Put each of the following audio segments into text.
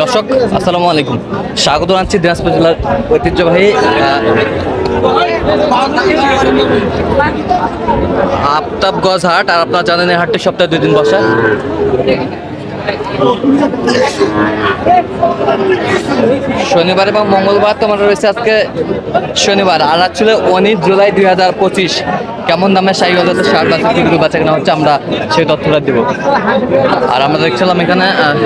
দর্শক আসসালামু আলাইকুম। স্বাগত জানাচ্ছি দিনাজপুর জেলার ঐতিহ্যবাহী আহ, আফতাবগঞ্জ হাট আর আপনারা জানেন এই হাটটি সপ্তাহে দুই দিন বসা। শনিবার এবং মঙ্গলবার তোমার রয়েছে আজকে শনিবার আর আজ ছিল উনিশ জুলাই দুই হাজার পঁচিশ। কেমন দামে শাহী বাজাতে শার্ট আছে কিগুলো বেচা কেনা হচ্ছে আমরা সেই তথ্যটা দেবো। আর আমরা দেখছিলাম এখানে আহ,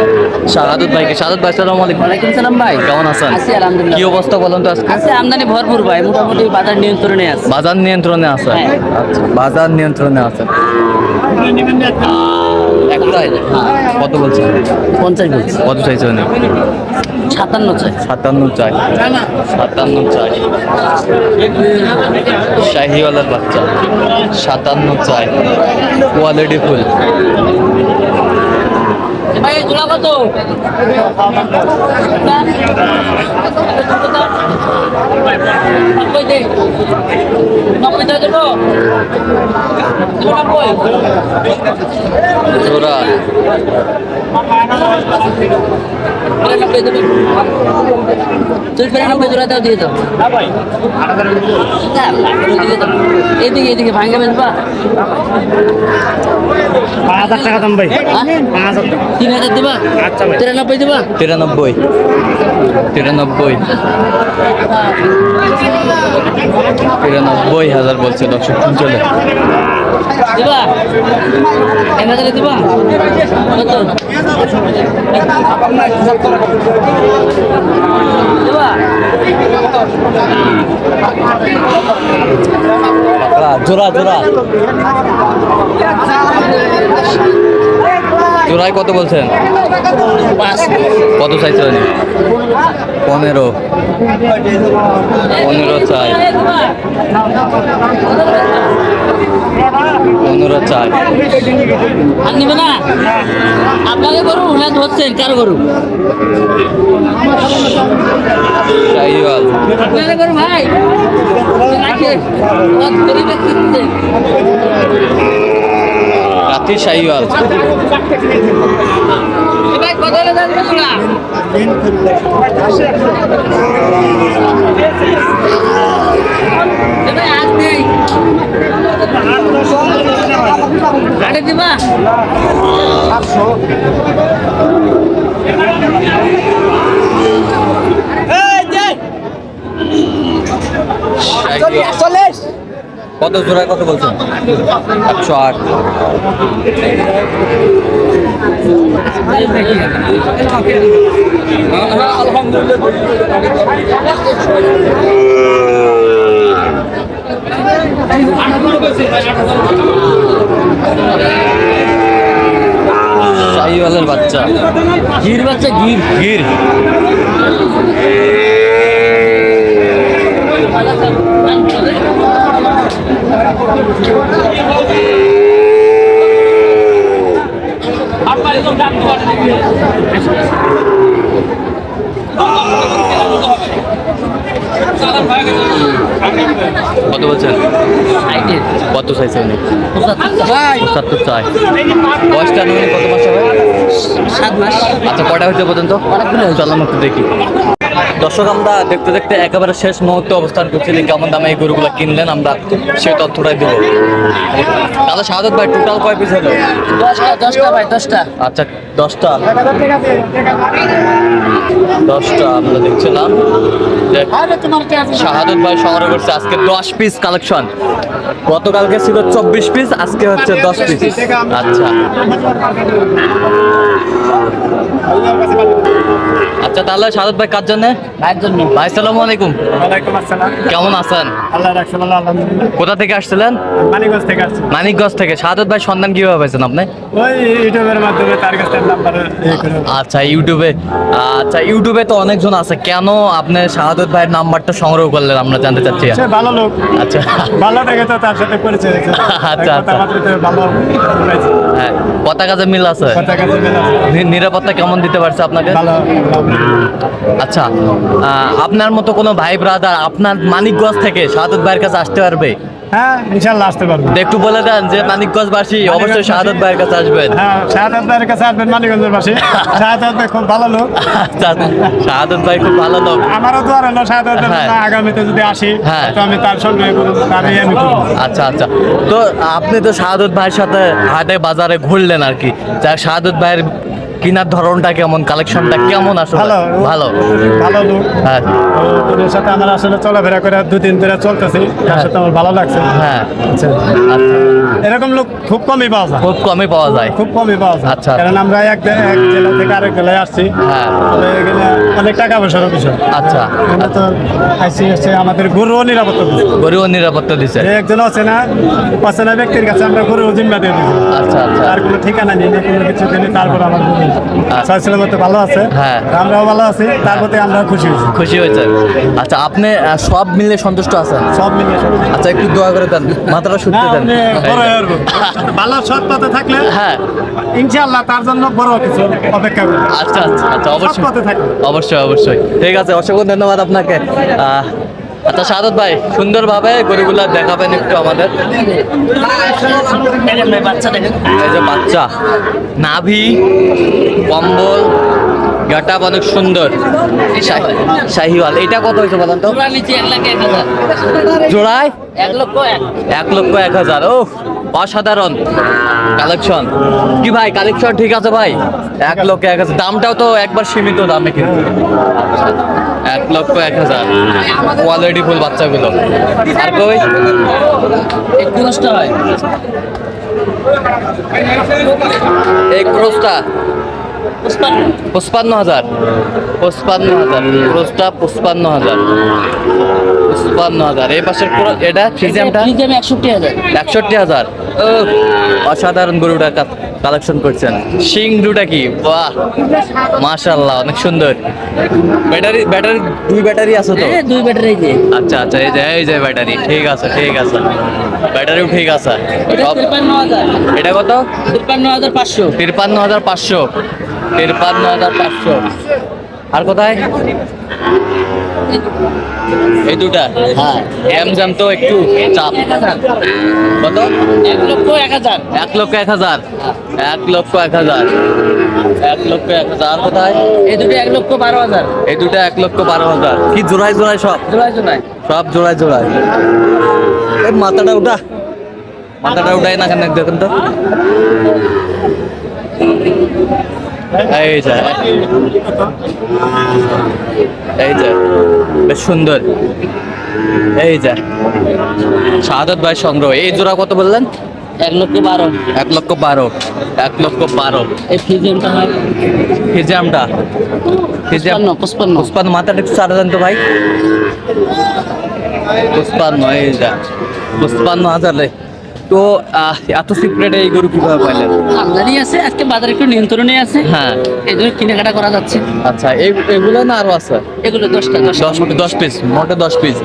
শাহাদুত ভাইকে। শাহাদুত ভাই সালাম আলাইকুম। ওয়ালাইকুম সালাম ভাই। কেমন আছেন? আছি আলহামদুলিল্লাহ। কি অবস্থা বলেন তো আজকে? আছে আমদানি ভরপুর ভাই মোটামুটি বাজার নিয়ন্ত্রণে আছে। বাজার নিয়ন্ত্রণে আছে? হ্যাঁ। আচ্ছা বাজার নিয়ন্ত্রণে আছে। একটাই কত বলছেন? পঞ্চাশ বলছি। কত চাইছেন? সাতান্ন চাই। সাতান্ন চাই। সাতান্ন চাই। শাহিওয়ালার বাচ্চা। সাতান্ন চাই। Quality full. কত? জোড়া। এইদিকে এইদিকে ভাঙ্গা বেচবা পাঁচ হাজার টাকা দাম ভাই তিন হাজার দেবা আচ্ছা। তিরানব্বই দেবা তিরানব্বই তিরানব্বই হাজার বলছে দর্শক, চলে দিবা? এক হাজারে দিবা? কত? জোড়া জোড়া। জোড়ায় কত বলছেন? কত চাইছেন পনেরো। পনেরো চাই। পনেরো চাই। আর নিবে না? আপনাকে করু হ্যাঁ ধরছেন কার করু শাহিওয়াল। আপনাকে করু ভাই? রাখে রাতি শাহিওয়াল। আরে দিবা? শাহিওয়াল। কত জোড়ায় কত বলছেন? একশো আট। বাচ্চা। গির বাচ্চা গির। গির। কত বলছেন? কত চাইছে উনি? পঁচাত্তর। চাই। বয়সটা কত মাস হবে? সাত মাস। আচ্ছা কটা হচ্ছে পর্যন্ত? চলো একটু দেখি। দর্শক আমরা দেখতে দেখতে একেবারে শেষ মুহূর্তে অবস্থান করছি। যে কেমন দামে এই গরুগুলো কিনলেন আমরা সেই তথ্যটাই দেবো। তাহলে শাহাদত ভাই টোটাল কয় পিস হলো? দশটা দশটা ভাই দশটা। আচ্ছা দশটা। দশটা আমরা দেখছিলাম। শাহাদত ভাই সংগ্রহ করছে আজকে দশ পিস কালেকশন গতকালকে ছিল চব্বিশ পিস আজকে হচ্ছে দশ পিস আচ্ছা। আচ্ছা তাহলে শাহাদত ভাই কার জন্য? ভাইয়ের জন্য। ভাই সালামু আলাইকুম। ওয়ালাইকুম আসসালাম। কেমন আছেন? আল্লাহ রাখছে আলহামদুলিল্লাহ। কোথা থেকে আসছিলেন? মানিকগঞ্জ থেকে আসছি। মানিকগঞ্জ থেকে। সাদত ভাই সন্ধান কীভাবে পাইছেন আপনি? ওই ইউটিউবের মাধ্যমে তার কাছ নাম্বার আচ্ছা ইউটিউবে আচ্ছা ইউটিউবে তো অনেকজন আছে। কেন আপনি শাহাদত ভাইয়ের নাম্বারটা সংগ্রহ করলেন? আমরা জানতে চাচ্ছি। সে ভালো লোক। আচ্ছা। ভালো তো তার সাথে পরিচয় হয়েছে। আচ্ছা, আচ্ছা। ভালো হ্যাঁ কথা কাজে মিল আছে কথা কাছে মিল আছে। নিরাপত্তা কেমন দিতে পারছে আপনাকে? ভালো। আচ্ছা আহ, আপনার মতো কোনো ভাই ব্রাদার আপনার মানিকগঞ্জ থেকে শাহাদত ভাইয়ের কাছে আসতে পারবে? হ্যাঁ আসতে পারব। একটু বলে দেন যে মানিকগঞ্জ মানিকগঞ্জবাসী অবশ্যই শাহাদত ভাইয়ের কাছে আসবেন? হ্যাঁ শাহাদ ভাইয়ের কাছে আসবেন মানিকগঞ্জের পাশে শাহাদ ভাই খুব ভালো লোক। আচ্ছা শাহাদত ভাই খুব ভালো লোক। আমারও তো আর হলো শাহাদ ভাই আগামীতে যদি আসি হ্যাঁ। তো আমি তার সঙ্গে আমি আচ্ছা আচ্ছা। তো আপনি তো শাহাদত ভাইয়ের সাথে হাটে বাজারে ঘুরলেন আর কি। যা শাহাদত ভাইয়ের কিনার ধরনটা কেমন? কালেকশনটা কেমন আসলে? ভালো। ভালো। ভালো লোক হ্যাঁ। ওদের সাথে আমার আসলে চলাফেরা করে দু দিন ধরে চলতেছি। তার সাথে আমার ভালো লাগছে। হ্যাঁ। আচ্ছা। আচ্ছা। এরকম লোক খুব কমই পাওয়া যায়। খুব কমই পাওয়া যায়। খুব কমই পাওয়া যায়। আচ্ছা। কারণ আমরা এক এক জেলা থেকে আরেক জেলায় আসছি। হ্যাঁ। এখানে অনেক টাকা পয়সার বিষয় আচ্ছা। তো আইসি হচ্ছে আমাদের গরুও নিরাপত্তা দিচ্ছে। গরিব নিরাপত্তা দিছে যে একজন আছে না অচেনা ব্যক্তির কাছে আমরা গরু জিম্মা দিয়ে দিচ্ছি। আচ্ছা আচ্ছা। আর কোনো ঠিকানা নেই না কোনো কিছু নেই তারপর আমার ছয় মতো ভালো আছে। হ্যাঁ। আমরাও ভালো আছি তার প্রতি আমরা খুশি হয়েছি। খুশি হয়েছে। আচ্ছা আপনি সব মিলে সন্তুষ্ট আছেন? সব সব আচ্ছা একটু দোয়া করে দেন মাথাটা শুনতে দেন। ভালো সৎ পথে থাকলে হ্যাঁ। ইনশাআল্লাহ তার জন্য বড় কিছু অপেক্ষা করি আচ্ছা আচ্ছা আচ্ছা অবশ্যই। অবশ্যই অবশ্যই। ঠিক আছে অসংখ্য ধন্যবাদ আপনাকে। আচ্ছা সাদত ভাই সুন্দরভাবে গরুগুলা দেখাবেন একটু আমাদের। বাচ্চা দেখেন এই যে বাচ্চা নাভি কম্বল গাটা অনেক সুন্দর। শাহি- শাহিওয়াল এটা কত হয়েছে বলেন তো? জোড়ায়? এক লক্ষ এক। লক্ষ এক হাজার ও অসাধারণ। কালেকশন। কি ভাই কালেকশন ঠিক আছে ভাই? এক লক্ষ এক হাজার। দামটাও তো একবার সীমিত দামে কিন্তু। এক লক্ষ এক হাজার। কোয়ালিটি ফুল বাচ্চাগুলো। আর কই? হয়। ক্রোসটা? পুষ্পান্ন পঁচপান্ন হাজার। পঁচপান্ন হাজার। ক্রোসটা পঁচপান্ন হাজার। পঁচপান্ন হাজার। এই পাশের এটা ফ্রিজে আমি একষট্টি হাজার। একষট্টি হাজার। অসাধারণ গরুটা কালেকশন করছেন। শিং দুটা কি? বাহ মাশাল্লাহ অনেক সুন্দর। ব্যাটারি ব্যাটারি দুই ব্যাটারি আছে তো? হ্যাঁ দুই ব্যাটারি যে আচ্ছা আচ্ছা এই যে এই যে ব্যাটারি ঠিক আছে ঠিক আছে। ব্যাটারিও ঠিক আছে। এটা তিপ্পান্ন কত? তিপ্পান্ন হাজার পাঁচশো। তিরপান্ন হাজার পাঁচশো। তিরপান্ন হাজার পাঁচশো। আর কোথায়? এই দুটা? হ্যাঁ। এম জাম তো একটু চাপ। কত? এক লক্ষ এক হাজার। এক লক্ষ এক হাজার? এক লক্ষ এক হাজার। এক লক্ষ এক হাজার কোথায়? এই দুটো এক লক্ষ বারো হাজার। এই দুটা এক লক্ষ বারো হাজার। কি জোড়ায় জোড়ায় সব? জোড়ায় জোড়ায়। সব জোড়ায় জোড়ায়। এই মাথাটা উঠা। মাথাটা উঠাই না কেন দেখুন তো। এই যে। এই যে। বেশ সুন্দর। এই যে। শাহাদত ভাই সংগ্রহ। এই জোড়া কত বললেন? এক লক্ষ বারো। এক লক্ষ বারো। এক লক্ষ বারো। এই ফিজিয়ামটা হয়। ফিজিয়ামটা? ফিজিয়াম পুষ্পান্ন পুষ্পান্ন মাথাটা একটু চারা দেন তো ভাই। পুষ্পান্ন এই যা। পুষ্পান্ন হাজার রে। তো এত সিক্রেট এই গরু কীভাবে পাইলেন? আমদানি আছে আজকে বাজারে একটু নিয়ন্ত্রণে আছে। হ্যাঁ। এই জন্য কেনাকাটা করা যাচ্ছে। আচ্ছা এগুলো না আরও আছে? এগুলো দশটা দশ দশ পিস মোটে দশ পিস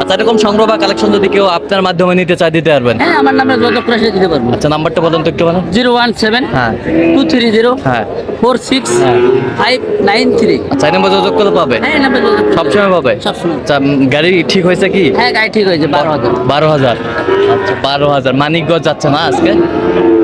আচ্ছা এরকম সংগ্রহ বা কালেকশন যদি কেউ আপনার মাধ্যমে নিতে চায় দিতে পারবেন? হ্যাঁ আমার নামে যোগাযোগ করে দিতে পারব। আচ্ছা নাম্বারটা বলুন তো একটু বলেন। জিরো ওয়ান সেভেন হ্যাঁ। টু থ্রি জিরো হ্যাঁ। ফোর সিক্স হ্যাঁ। Five nine three. আচ্ছা এই নাম্বার যোগাযোগ করলে পাবে? হ্যাঁ নাম্বার সবসময় পাবে। সবসময়। আচ্ছা গাড়ি ঠিক হয়েছে কি? হ্যাঁ গাড়ি ঠিক হয়েছে বারো হাজার। বারো হাজার। বারো হাজার। মানিকগঞ্জ যাচ্ছে না আজকে?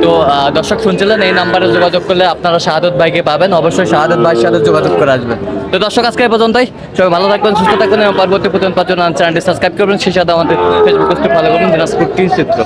তো দর্শক শুনছিলেন, এই নাম্বারে যোগাযোগ করলে আপনারা শাহাদত ভাইকে পাবেন। অবশ্যই শাহাদত ভাইয়ের সাথে যোগাযোগ করে আসবেন। তো দর্শক, আজকে এই পর্যন্তই। সবাই ভালো থাকবেন, সুস্থ থাকবেন এবং পরবর্তী পর্যন্ত চ্যানেলটি সাবস্ক্রাইব করবেন। সেই সাথে আমাদের ফেসবুক ফলো করবেন, দিনাজপুর চিত্র।